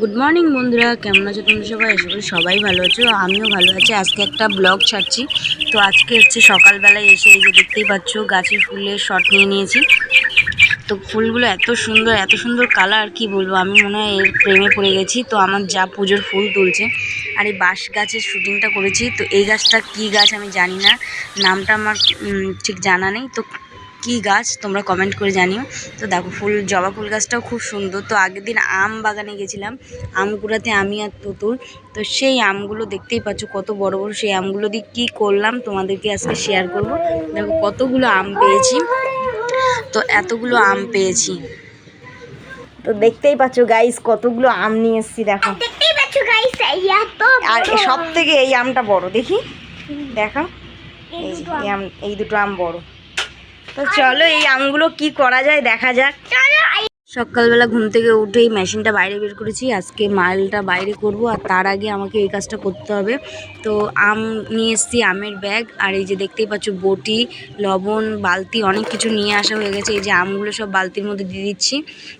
Good morning বন্ধুরা। কেমন আছো তোমরা সবাই? আশা করি সবাই ভালো আছো। আমিও ভালো আছি। আজকে একটা ব্লগ ছাড়ছি। তো আজকে হচ্ছে সকালবেলায় এসে এই যে দেখতেই পাচ্ছ, গাছের ফুলের শট নিয়ে নিয়েছি। তো ফুলগুলো এত সুন্দর এত সুন্দর কালার কি বলব? আমি মনে হয় এর প্রেমে পড়ে গেছি। তো আমার যা পুজোর ফুল তুলছে। আর এই বাঁশ গাছের শুটিংটা করেছি। তো এই গাছটা কি গাছ আমি জানি না। নামটা আমার ঠিক জানা নেই। তো কি গাছ তোমরা কমেন্ট করে জানিও। তো দেখো ফুল জবা ফুল গাছটাও খুব সুন্দর। তো আগের দিন আম বাগানে গেছিলাম আম কুড়াতে আমি আর তুতুল। তো সেই আমগুলো দেখতেই পাচ্ছ কত বড় বড় সেই আমগুলো দিয়ে কী করলাম তোমাদেরকে আজকে শেয়ার করব। দেখো কতগুলো আম পেয়েছি তো এতগুলো আম পেয়েছি। তো দেখতেই পাচ্ছ গাইস কতগুলো আম নিয়ে এসেছি দেখো। আর সব থেকে এই আমটা বড় দেখি। দেখো এই এই আম এই দুটো আম বড়। তো চলো এই আমগুলো কি করা যায় দেখা যাক। সকালবেলা ঘুম থেকে উঠেই মেশিনটা বাইরে বের করেছি। আজকে মালটা বাইরে করব আর তার আগে আমাকে এই কাজটা করতে হবে। তো আম নিয়ে এসেছি, আমের ব্যাগ। আর এই যে দেখতেই পাচ্ছ, বটি, লবণ, বালতি, অনেক কিছু নিয়ে আসা হয়ে গেছে। এই যে আমগুলো সব বালতির মধ্যে দিয়ে দিচ্ছি।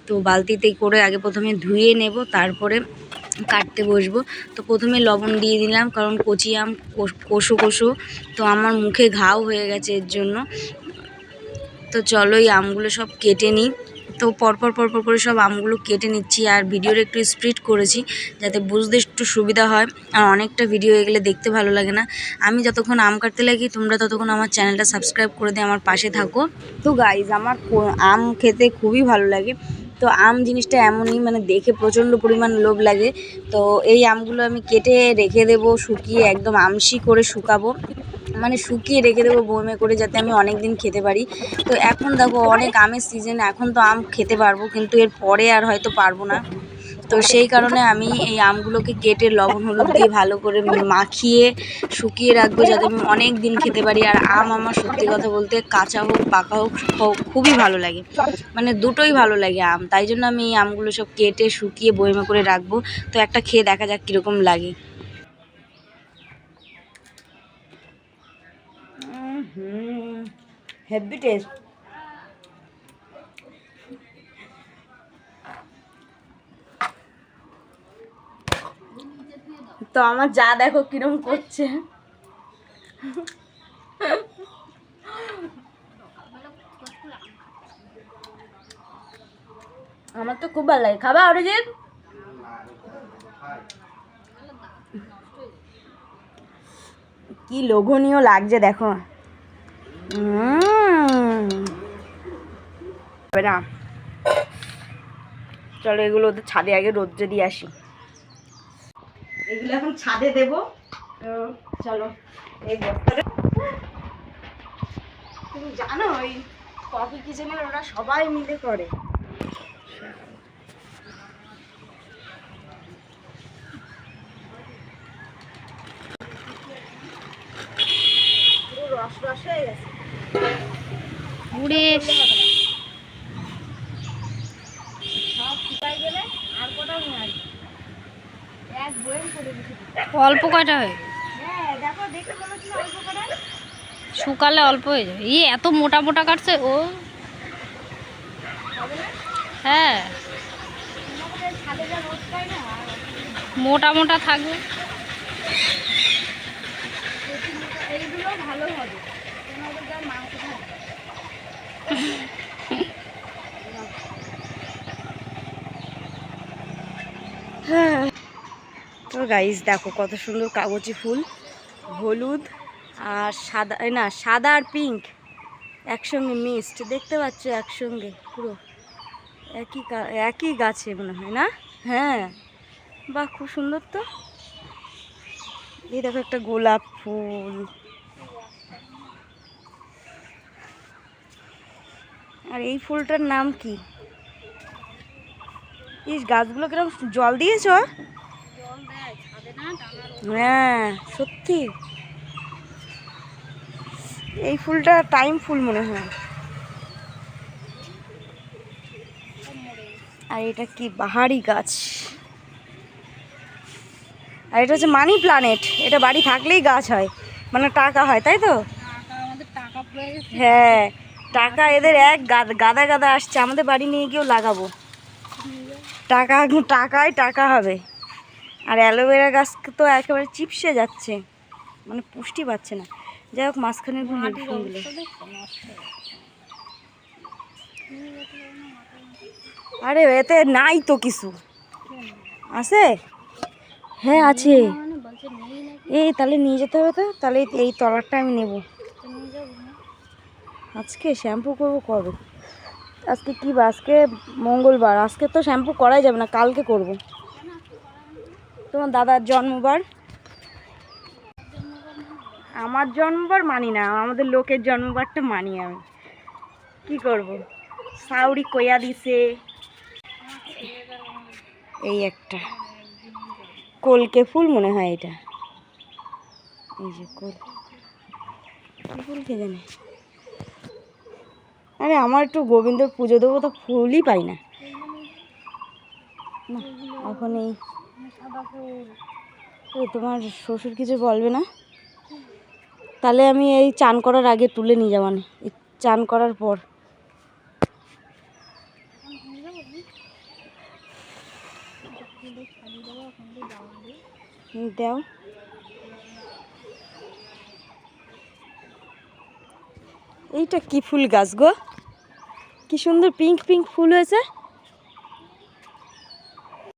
তো বালতিতে করে আগে প্রথমে ধুয়ে নেব, তারপরে কাটতে বসবো। তো প্রথমে লবণ দিয়ে দিলাম, কারণ কচি আম কোষো কোষো তো আমার মুখে ঘাও হয়ে গেছে এর জন্য। তো চলো এই আমগুলো সব কেটে নিই। তো পরপর পরপর করে সব আমগুলো কেটে নিচ্ছি আর ভিডিওর একটু স্প্রিড করেছি যাতে বুঝতে একটু সুবিধা হয় আর অনেকটা ভিডিও এগুলো দেখতে ভালো লাগে না। আমি যতক্ষণ আম কাটতে লাগি, তোমরা ততক্ষণ আমার চ্যানেলটা সাবস্ক্রাইব করে দিয়ে আমার পাশে থাকো। তো গাইজ আমার আম খেতে খুবই ভালো লাগে। তো আম জিনিসটা এমনই মানে দেখে প্রচণ্ড পরিমাণ লোভ লাগে। তো এই আমগুলো আমি কেটে রেখে দেবো, শুকিয়ে একদম আমসি করে শুকাবো। মানে শুকিয়ে রেখে দেবো বয়মে করে যাতে আমি অনেক দিন খেতে পারি। তো এখন দেখো, অনেক আমের সিজন এখন তো আম খেতে পারব, কিন্তু এর পরে আর হয়তো পারব না। তো সেই কারণে আমি এই আমগুলোকে কেটে লবণ হলুদ দিয়ে ভালো করে মাখিয়ে শুকিয়ে রাখব যাতে আমি অনেক দিন খেতে পারি। আর আম আমার সত্যি কথা বলতে কাঁচা হোক, পাকা হোক খ- খুবই ভালো লাগে। মানে দুটোই ভালো লাগে আম। তাই জন্য আমি এই আমগুলো সব কেটে শুকিয়ে বয়মে করে রাখব। তো একটা খেয়ে দেখা যাক কীরকম লাগে। হেভি টেস্ট তো আমার যা দেখো কিরম করছে। আমার তো খুব ভালো লাগে। খাবা, অরিজিৎ? কি লোভনীয় লাগছে দেখো। না চলো এগুলো ওদের ছাদে আগে রোদ্রে দিয়ে আসি। এগুলো এখন ছাদে দেব। চলো, এই তুমি জানো, ওই কফি কিচেনের ওরা সবাই মিলে করে। রস রস হয়ে গেছে উড়ে সব শুকাই গেলে আর কোথাও নিয়ে আসবে এক বইয়ের করে দিতে অল্প কয়টা হয়ে হ্যাঁ শুকালে অল্প হয়ে যাবে। ই এত মোটা মোটা কাটছে ও। হ্যাঁ। মোটা মোটা থাকবে। এইগুলো ভালো হবে তোমাদের যা মাংস থাকবে হ্যাঁ তো গাইস দেখো কত সুন্দর কাগজি ফুল। হলুদ আর সাদা না, সাদা আর পিঙ্ক একসঙ্গে মিক্সড দেখতে পাচ্ছ একসঙ্গে পুরো। একই একই গাছে মনে হয় না? হ্যাঁ। বাহ, খুব সুন্দর তো। এই দেখো একটা গোলাপ ফুল। আর এই ফুলটার নাম কি? এই গাছগুলো কীরকম জল দিয়েছ? হ্যাঁ সত্যি। এই ফুলটা টাইম ফুল মনে হয়। আর এটা কি বাহারি গাছ। আর এটা হচ্ছে মানি প্ল্যানেট এটা বাড়ি থাকলেই গাছ হয়। মানে টাকা হয়, তাই তো? হ্যাঁ টাকা এদের এক গাদা গাদা আসছে। আমাদের বাড়ি নিয়ে গিয়েও লাগাবো। টাকা, টাকায় টাকা হবে। আর অ্যালোভেরা গাছ তো একেবারে চিপসে যাচ্ছে। মানে পুষ্টি পাচ্ছে না। যাই হোক মাঝখানের গেছে। আরে এতে নাই তো কিছু। আছে? হ্যাঁ আছে। মানে এই তাহলে নিয়ে যেতে হবে তো। তাহলে এই- তলারটা আমি নেব। আজকে শ্যাম্পু করব কবে? আজকে কি আজকে মঙ্গলবার। আজকে তো শ্যাম্পু করাই যাবে না কালকে করব। তোমার দাদার জন্মবার? আমার জন্মবার মানি না, আমাদের লোকের জন্মবারটা মানি আমি। কি করব? সাউরি কইয়া দিছে। এই একটা। কলকে ফুল মনে হয় এটা। এই যে কল। ফুল কে জানে আরে আমার একটু গোবিন্দর পুজো দেবো তো ফুলই পাই না, এখন এই তোমার শ্বশুর কিছু বলবে না? তাহলে আমি এই চান করার আগে তুলে নিয়ে যাব না এই চান করার পর। দাও। এইটা কি ফুল গাছ গো? কি সুন্দর পিঙ্ক পিঙ্ক ফুল হয়েছে।